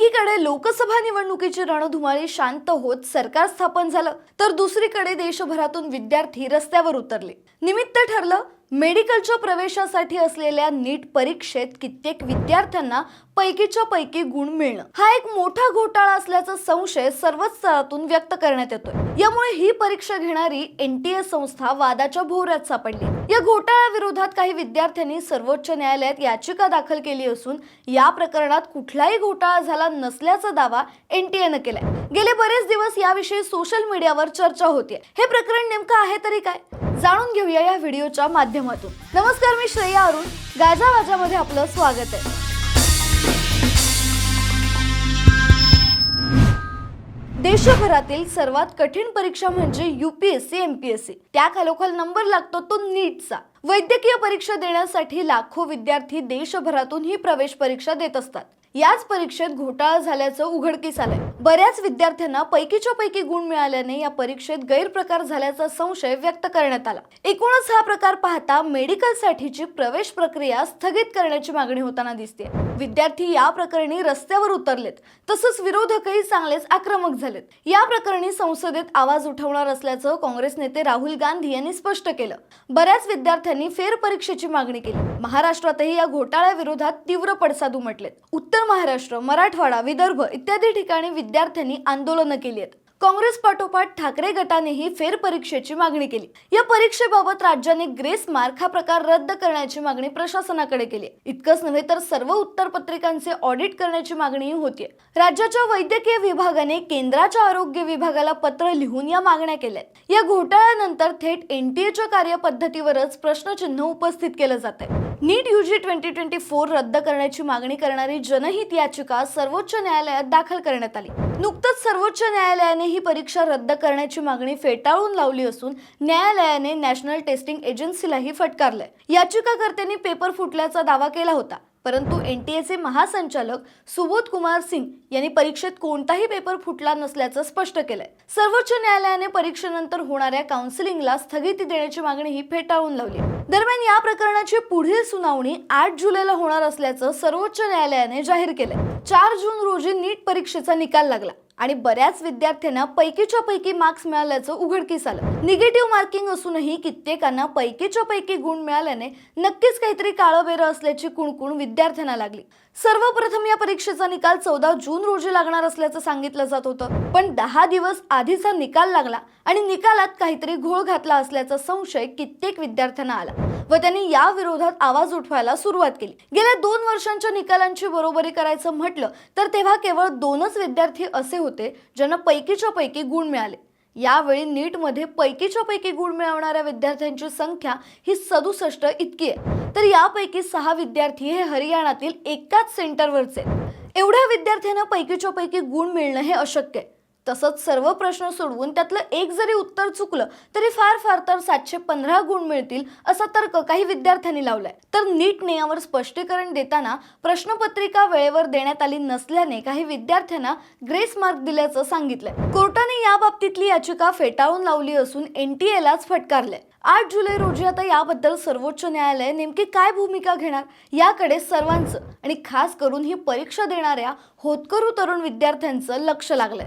एकीकडे लोकसभा निवडणुकीची रणधुमाळी शांत होत सरकार स्थापन झालं तर दुसरीकडे देशभरातून विद्यार्थी रस्त्यावर उतरले. निमित्त ठरलं मेडिकलच्या प्रवेशासाठी असलेल्या नीट परीक्षेत कित्येक विद्यार्थ्यांना पैकीच्या पैकी गुण मिळणं. हा एक मोठा घोटाळा असल्याचा संशय सर्वच स्तरातून व्यक्त करण्यात येतोय. यामुळे ही परीक्षा घेणारी एनटीए संस्था वादाच्या भोवऱ्यात सापडली. या घोटाळ्याविरोधात काही विद्यार्थ्यांनी सर्वोच्च न्यायालयात याचिका दाखल केली असून या प्रकरणात कुठलाही घोटाळा झाला नसल्याचा दावा एनटीएनं केलाय. गेले बरेच दिवस याविषयी सोशल मीडियावर चर्चा होतीये. हे प्रकरण नेमकं आहे तरी काय? जाणून घेऊया या व्हिडिओच्या माध्यमातून. नमस्कार मी श्रेया अरुण. गाजा वाजामध्ये आपलं स्वागत आहे. देशभरातील सर्वात कठीण परीक्षा म्हणजे युपीएससी एमपीएससी त्या खालोखाल नंबर लागतो तो नीटचा. वैद्यकीय परीक्षा देण्यासाठी लाखो विद्यार्थी देशभरातून ही प्रवेश परीक्षा देत असतात. याच परीक्षेत घोटाळा झाल्याचं उघडकीस आलंय. बऱ्याच विद्यार्थ्यांना पैकीच्या पैकी गुण मिळाल्याने या परीक्षेत गैरप्रकार झाल्याचा संशय व्यक्त करण्यात आला. एकूणच हा प्रकार पाहता मेडिकल साठीची प्रवेश प्रक्रिया स्थगित करण्याची मागणी होताना दिसते विद्यार्थी या प्रकरणी रस्त्यावर उतरलेत. तसंच विरोधकही चांगलेच आक्रमक झालेत. या प्रकरणी संसदेत आवाज उठवणार असल्याचं काँग्रेस नेते राहुल गांधी यांनी स्पष्ट केलं. बऱ्याच विद्यार्थ्यांनी फेरपरीक्षेची मागणी केली. महाराष्ट्रातही या घोटाळ्याविरोधात तीव्र पडसाद उमटलेत. उत्तर महाराष्ट्र मराठवाडा विदर्भ इत्यादी ठिकाणी विद्यार्थ्यांनी आंदोलनं केली आहेत. काँग्रेस पाठोपाठ ठाकरे गटानेही फेरपरीक्षेची मागणी केली. या परीक्षेबाबत राज्याने ग्रेस मार्क हा प्रकार रद्द करण्याची मागणी प्रशासनाकडे केली इतकंच नव्हे तर सर्व उत्तरपत्रिकांचे ऑडिट करण्याची मागणीही होती राज्याच्या वैद्यकीय विभागाने केंद्राच्या आरोग्य विभागाला पत्र लिहून या मागण्या केल्यात या घोटाळ्यानंतर थेट एनटीएच्या कार्यपद्धतीवरच प्रश्नचिन्ह उपस्थित केलं जात आहे NEET UG twenty twenty four रद्द करण्याची मागणी करणारी जनहित याचिका सर्वोच्च न्यायालयात दाखल करण्यात आली. नुकतंच सर्वोच्च न्यायालयाने ही परीक्षा रद्द करण्याची मागणी फेटाळून लावली असून न्यायालयाने नॅशनल टेस्टिंग एजन्सीलाही फटकारलंय. याचिकाकर्त्यांनी पेपर फुटल्याचा दावा केला होता. परंतु एन टी एचे महासंचालक सुबोध कुमार सिंग यांनी परीक्षेत कोणताही पेपर फुटला नसल्याचं स्पष्ट केलंय. सर्वोच्च न्यायालयाने परीक्षेनंतर होणाऱ्या काउन्सिलिंगला स्थगिती देण्याची मागणी ही फेटाळून लावली दरम्यान या प्रकरणाची पुढील सुनावणी आठ जुलैला होणार असल्याचं सर्वोच्च न्यायालयाने जाहीर केलंय. चार जून रोजी नीट परीक्षेचा निकाल लागला. आणि बऱ्याच विद्यार्थ्यांना पैकीच्या पैकी मार्क्स मिळाल्याचं उघडकीस आलं. निगेटिव्ह मार्किंग असूनही कित्येकांना पैकीच्या पैकी गुण मिळाल्याने नक्कीच काहीतरी काळं बेरं असल्याची कुणकुण विद्यार्थ्यांना लागली. सर्वप्रथम या परीक्षेचा निकाल चौदा जून रोजी लागणार असल्याचं सांगितलं जात होतं. पण दहा दिवस आधीचा निकाल लागला आणि निकालात काहीतरी घोळ घातला असल्याचा संशय कित्येक विद्यार्थ्यांना आला व त्यांनी या विरोधात आवाज उठवायला सुरुवात केली. गेल्या दोन वर्षांच्या निकालांची बरोबरी करायचं म्हटलं तर तेव्हा केवळ दोनच विद्यार्थी असे होते. ज्यांना पैकीच्या पैकी गुण मिळाले. यावेळी नीटमध्ये पैकीच्या पैकी गुण मिळवणाऱ्या विद्यार्थ्यांची संख्या ही सदुसष्ट इतकी आहे. तर यापैकी सहा विद्यार्थी हे हरियाणातील एकाच सेंटरवरचे एवढ्या विद्यार्थ्यांना पैकीच्या पैकी गुण मिळणं हे अशक्य आहे. तसंच सर्व प्रश्न सोडवून त्यातलं एक जरी उत्तर चुकलं तरी फार फार तर सातशे पंधरा गुण मिळतील असा तर्क काही विद्यार्थ्यांनी लावलाय. तर नीटने यावर स्पष्टीकरण देताना प्रश्नपत्रिका वेळेवर देण्यात आली नसल्याने काही विद्यार्थ्यांना ग्रेस मार्क दिल्याचं सांगितलंय. कोर्टाने या बाबतीतली याचिका फेटाळून लावली असून एनटीएलाच फटकारलंय. आठ जुलै रोजी आता याबद्दल सर्वोच्च न्यायालय नेमकी काय भूमिका घेणार याकडे सर्वांचं आणि खास करून ही परीक्षा देणाऱ्या होतकरू तरुण विद्यार्थ्यांचं लक्ष लागलंय.